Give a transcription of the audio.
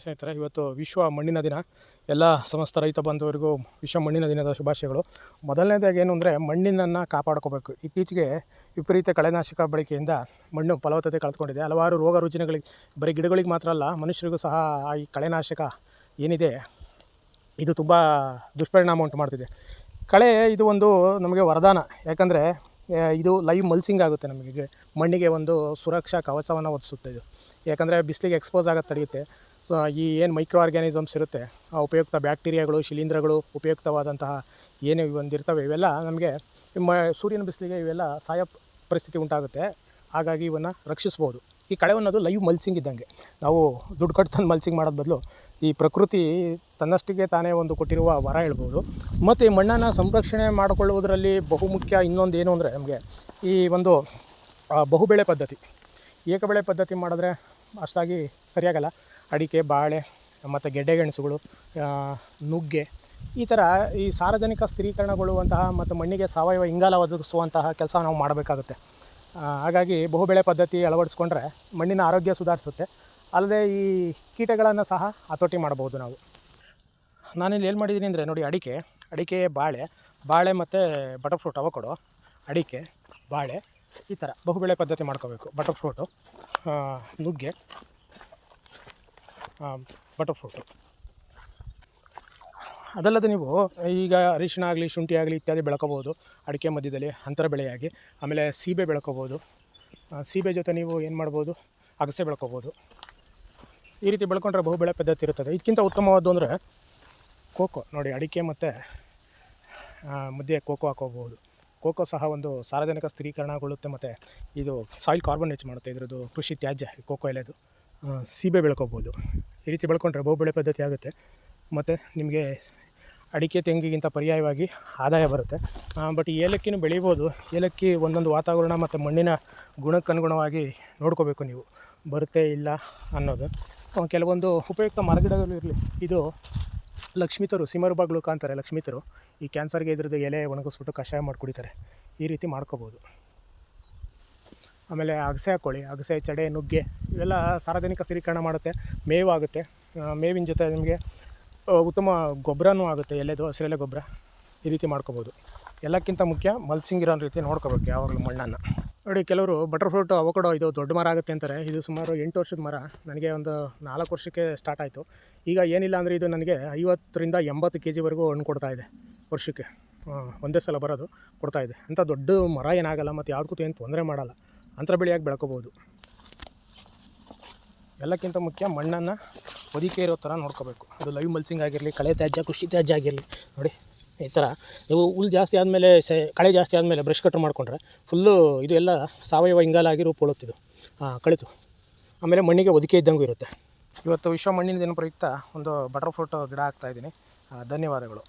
ಸ್ನೇಹಿತರೆ, ಇವತ್ತು ವಿಶ್ವ ಮಣ್ಣಿನ ದಿನ. ಎಲ್ಲ ಸಮಸ್ತ ರೈತ ಬಾಂಧವರಿಗೂ ವಿಶ್ವ ಮಣ್ಣಿನ ದಿನದ ಶುಭಾಶಯಗಳು. ಮೊದಲನೇದಾಗಿ ಏನು ಅಂದರೆ ಮಣ್ಣಿನನ್ನು ಕಾಪಾಡ್ಕೋಬೇಕು. ಇತ್ತೀಚೆಗೆ ವಿಪರೀತ ಕಳೆನಾಶಕ ಬಳಕೆಯಿಂದ ಮಣ್ಣು ಫಲವತ್ತತೆ ಕಳೆದುಕೊಂಡಿದೆ. ಹಲವಾರು ರೋಗ ರುಜಿನಗಳಿಗೆ, ಬರೀ ಗಿಡಗಳಿಗೆ ಮಾತ್ರ ಅಲ್ಲ, ಮನುಷ್ಯರಿಗೂ ಸಹ ಈ ಕಳೆನಾಶಕ ಏನಿದೆ, ಇದು ತುಂಬ ದುಷ್ಪರಿಣಾಮ ಉಂಟು ಮಾಡ್ತಿದೆ. ಕಳೆ ಇದು ಒಂದು ನಮಗೆ ವರದಾನ. ಯಾಕಂದರೆ ಇದು ಲೈವ್ ಮಲ್ಸಿಂಗ್ ಆಗುತ್ತೆ ನಮಗೆ. ಮಣ್ಣಿಗೆ ಒಂದು ಸುರಕ್ಷಾ ಕವಚವನ್ನು ಒದಿಸುತ್ತೆ ಇದು. ಯಾಕಂದರೆ ಬಿಸಿಲಿಗೆ ಎಕ್ಸ್ಪೋಸ್ ಆಗೋದು ತಡೆಯುತ್ತೆ. ಈ ಏನು ಮೈಕ್ರೋ ಆರ್ಗ್ಯಾನಿಸಮ್ಸ್ ಇರುತ್ತೆ, ಆ ಉಪಯುಕ್ತ ಬ್ಯಾಕ್ಟೀರಿಯಾಗಳು, ಶಿಲೀಂಧ್ರಗಳು, ಉಪಯುಕ್ತವಾದಂತಹ ಏನು ಒಂದಿರ್ತವೆ, ಇವೆಲ್ಲ ನಮಗೆ ಮ ಸೂರ್ಯನ ಬಿಸಿಲಿಗೆ ಇವೆಲ್ಲ ಸಾಯೋ ಪರಿಸ್ಥಿತಿ ಉಂಟಾಗುತ್ತೆ. ಹಾಗಾಗಿ ಇವನ್ನು ರಕ್ಷಿಸ್ಬೋದು. ಈ ಕಳೆ ಅನ್ನೋದು ಲೈವ್ ಮಲ್ಸಿಂಗ್ ಇದ್ದಂಗೆ. ನಾವು ದುಡ್ಡು ಕಟ್ಟು ತಂದು ಮಲ್ಸಿಂಗ್ ಮಾಡೋದು ಬದಲು ಈ ಪ್ರಕೃತಿ ತನ್ನಷ್ಟಿಗೆ ತಾನೇ ಒಂದು ಕೊಟ್ಟಿರುವ ವರ ಹೇಳ್ಬೋದು. ಮತ್ತು ಈ ಮಣ್ಣನ್ನು ಸಂರಕ್ಷಣೆ ಮಾಡಿಕೊಳ್ಳುವುದರಲ್ಲಿ ಬಹುಮುಖ್ಯ ಇನ್ನೊಂದು ಏನು ಅಂದರೆ ನಮಗೆ ಈ ಒಂದು ಬಹುಬೆಳೆ ಪದ್ಧತಿ. ಏಕಬೆಳೆ ಪದ್ಧತಿ ಮಾಡಿದ್ರೆ ಅಷ್ಟಾಗಿ ಸರಿಯಾಗಲ್ಲ. ಅಡಿಕೆ, ಬಾಳೆ ಮತ್ತು ಗೆಡ್ಡೆ ಗೆಣಸುಗಳು ನುಗ್ಗೆ ಈ ಥರ ಈ ಸಾರ್ವಜನಿಕ ಸ್ಥಿರೀಕರಣಗೊಳ್ಳುವಂತಹ ಮತ್ತು ಮಣ್ಣಿಗೆ ಸಾವಯವ ಇಂಗಾಲ ಒದಗಿಸುವಂತಹ ಕೆಲಸ ನಾವು ಮಾಡಬೇಕಾಗುತ್ತೆ. ಹಾಗಾಗಿ ಬಹುಬೆಳೆ ಪದ್ಧತಿ ಅಳವಡಿಸ್ಕೊಂಡ್ರೆ ಮಣ್ಣಿನ ಆರೋಗ್ಯ ಸುಧಾರಿಸುತ್ತೆ. ಅಲ್ಲದೆ ಈ ಕೀಟಗಳನ್ನು ಸಹ ಹತೋಟಿ ಮಾಡಬಹುದು ನಾವು. ನಾನಿಲ್ಲಿ ಏನು ಮಾಡಿದ್ದೀನಿ ಅಂದರೆ ನೋಡಿ ಅಡಿಕೆ ಅಡಿಕೆ, ಬಾಳೆ ಬಾಳೆ ಮತ್ತು ಬಟರ್ ಫ್ರೂಟ್ ಅವಕೊಡು, ಅಡಿಕೆ, ಬಾಳೆ ಈ ಥರ ಬಹುಬೆಳೆ ಪದ್ಧತಿ ಮಾಡ್ಕೋಬೇಕು. ಬಟರ್ ಫ್ರೂಟು ನುಗ್ಗೆ ಬಟರ್ ಫ್ರೂಟು. ಅದಲ್ಲದೆ ನೀವು ಈಗ ಅರಿಶಿಣ ಆಗಲಿ, ಶುಂಠಿ ಆಗಲಿ ಇತ್ಯಾದಿ ಬೆಳ್ಕೋಬೋದು. ಅಡಿಕೆ ಮಧ್ಯದಲ್ಲಿ ಅಂತರ ಬೆಳೆಯಾಗಿ, ಆಮೇಲೆ ಸೀಬೆ ಬೆಳ್ಕೋಬೋದು. ಸೀಬೆ ಜೊತೆ ನೀವು ಏನು ಮಾಡ್ಬೋದು? ಅಗಸೆ ಬೆಳ್ಕೋಬೋದು. ಈ ರೀತಿ ಬೆಳ್ಕೊಂಡ್ರೆ ಬಹುಬೆಳೆ ಪದ್ಧತಿ ಇರುತ್ತದೆ. ಇದಕ್ಕಿಂತ ಉತ್ತಮವಾದ್ದು ಅಂದರೆ ಕೋಕೋ. ನೋಡಿ, ಅಡಿಕೆ ಮತ್ತು ಮಧ್ಯೆ ಕೋಕೋ ಹಾಕೋಬೋದು ಕೋಕೋ ಸಹ ಒಂದು ಸಾರ್ವಜನಿಕ ಸ್ಥಿರೀಕರಣಗೊಳ್ಳುತ್ತೆ ಮತ್ತು ಇದು ಸಾಯಿಲ್ ಕಾರ್ಬನ್ ಹೆಚ್ಚು ಮಾಡುತ್ತೆ. ಇದರದ್ದು ಕೃಷಿ ತ್ಯಾಜ್ಯ, ಕೋಕೋ ಎಲೆದು. ಸೀಬೆ ಬೆಳ್ಕೋಬೋದು. ಈ ರೀತಿ ಬೆಳ್ಕೊಂಡ್ರೆ ಬಹುಬೆಳೆ ಪದ್ಧತಿ ಆಗುತ್ತೆ. ಮತ್ತು ನಿಮಗೆ ಅಡಿಕೆ, ತೆಂಗಿಗಿಂತ ಪರ್ಯಾಯವಾಗಿ ಆದಾಯ ಬರುತ್ತೆ. ಬಟ್ ಏಲಕ್ಕಿನೂ ಬೆಳಿಬೋದು. ಏಲಕ್ಕಿ ಒಂದೊಂದು ವಾತಾವರಣ ಮತ್ತು ಮಣ್ಣಿನ ಗುಣಕ್ಕನುಗುಣವಾಗಿ ನೋಡ್ಕೋಬೇಕು ನೀವು. ಬರುತ್ತೆ ಇಲ್ಲ ಅನ್ನೋದು. ಕೆಲವೊಂದು ಉಪಯುಕ್ತ ಮರಗಿಡಗಳು ಇರಲಿ ಇದು ಲಕ್ಷ್ಮಿತರು ಸಿಮರುಬಾಗ್ಲುಕ ಅಂತಾರೆ ಲಕ್ಷ್ಮಿತರು. ಈ ಕ್ಯಾನ್ಸರ್ಗೆ ಇದ್ರದ್ದು ಎಲೆ ಒಣಗಿಸ್ಬಿಟ್ಟು ಕಷಾಯ ಮಾಡಿ ಕುಡಿತಾರೆ ಈ ರೀತಿ ಮಾಡ್ಕೋಬೋದು. ಆಮೇಲೆ ಅಗಸೆ ಹಾಕ್ಕೊಳ್ಳಿ ಅಗಸೆ, ಚಡೆ, ನುಗ್ಗೆ ಇವೆಲ್ಲ ಸಾರ್ವಜನಿಕ ಸ್ಥಿರೀಕರಣ ಮಾಡುತ್ತೆ. ಮೇವಾಗುತ್ತೆ ಆಗುತ್ತೆ. ಮೇವಿನ ಜೊತೆ ನಿಮಗೆ ಉತ್ತಮ ಗೊಬ್ಬರನೂ ಆಗುತ್ತೆ, ಎಲೆದು, ಹಸಿರೆಲೆ ಗೊಬ್ಬರ. ಈ ರೀತಿ ಮಾಡ್ಕೋಬೋದು. ಎಲ್ಲಕ್ಕಿಂತ ಮುಖ್ಯ ಮಲ್ಸಿಂಗಿರೋ ರೀತಿ ನೋಡ್ಕೋಬೇಕು ಯಾವಾಗಲೂ ಮಣ್ಣನ್ನು. ನೋಡಿ, ಕೆಲವರು ಬಟರ್ ಫ್ರೂಟ್ ಅವಕೊಡೋ ಇದು ದೊಡ್ಡ ಮರ ಆಗುತ್ತೆ ಅಂತಾರೆ. ಇದು ಸುಮಾರು ಎಂಟು ವರ್ಷದ ಮರ. ನನಗೆ ಒಂದು ನಾಲ್ಕು ವರ್ಷಕ್ಕೆ ಸ್ಟಾರ್ಟ್ ಆಯಿತು. ಈಗ ಏನಿಲ್ಲ ಅಂದರೆ ಇದು ನನಗೆ ಐವತ್ತರಿಂದ ಎಂಬತ್ತು ಕೆ ಜಿವರೆಗೂ ಹಣ್ಣು ಕೊಡ್ತಾ ಇದೆ ವರ್ಷಕ್ಕೆ. ಒಂದೇ ಸಲ ಬರೋದು ಕೊಡ್ತಾ ಇದೆ. ಅಂಥ ದೊಡ್ಡ ಮರ ಏನಾಗಲ್ಲ ಮತ್ತು ಯಾವುದಕ್ಕೂ ಏನು ತೊಂದರೆ ಮಾಡಲ್ಲ. ಅಂತರ ಬೆಳೆಯಾಗಿ ಬೆಳ್ಕೋಬೋದು? ಎಲ್ಲಕ್ಕಿಂತ ಮುಖ್ಯ ಮಣ್ಣನ್ನು ಹೊದಿಕೆ ಇರೋ ಥರ ನೋಡ್ಕೋಬೇಕು. ಅದು ಲೈವ್ ಮಲ್ಸಿಂಗ್ ಆಗಿರಲಿ, ಕಳೆ ತ್ಯಾಜ್ಯ, ಕೃಷಿ ತ್ಯಾಜ್ಯ ಆಗಿರಲಿ. ನೋಡಿ ಈ ಥರ. ನೀವು ಹುಲ್ ಜಾಸ್ತಿ ಆದಮೇಲೆ ಸೆ, ಕಳೆ ಜಾಸ್ತಿ ಆದಮೇಲೆ ಬ್ರಷ್ ಕಟ್ರ್ ಮಾಡಿಕೊಂಡ್ರೆ ಫುಲ್ಲು ಇದು ಎಲ್ಲ ಸಾವಯವ ಇಂಗಾಲ ಆಗಿ ರೂಪುಗೊಳ್ಳುತ್ತಿದ್ದು. ಹಾಂ ಕಳಿತು ಆಮೇಲೆ ಮಣ್ಣಿಗೆ ಹೊದಿಕೆ ಇದ್ದಂಗೂ ಇರುತ್ತೆ. ಇವತ್ತು ವಿಶ್ವ ಮಣ್ಣಿನ ದಿನ ಪ್ರಯುಕ್ತ ಒಂದು ಬಟರ್ ಫ್ರೂಟ್ ಗಿಡ ಹಾಕ್ತಾಯಿದ್ದೀನಿ ಧನ್ಯವಾದಗಳು.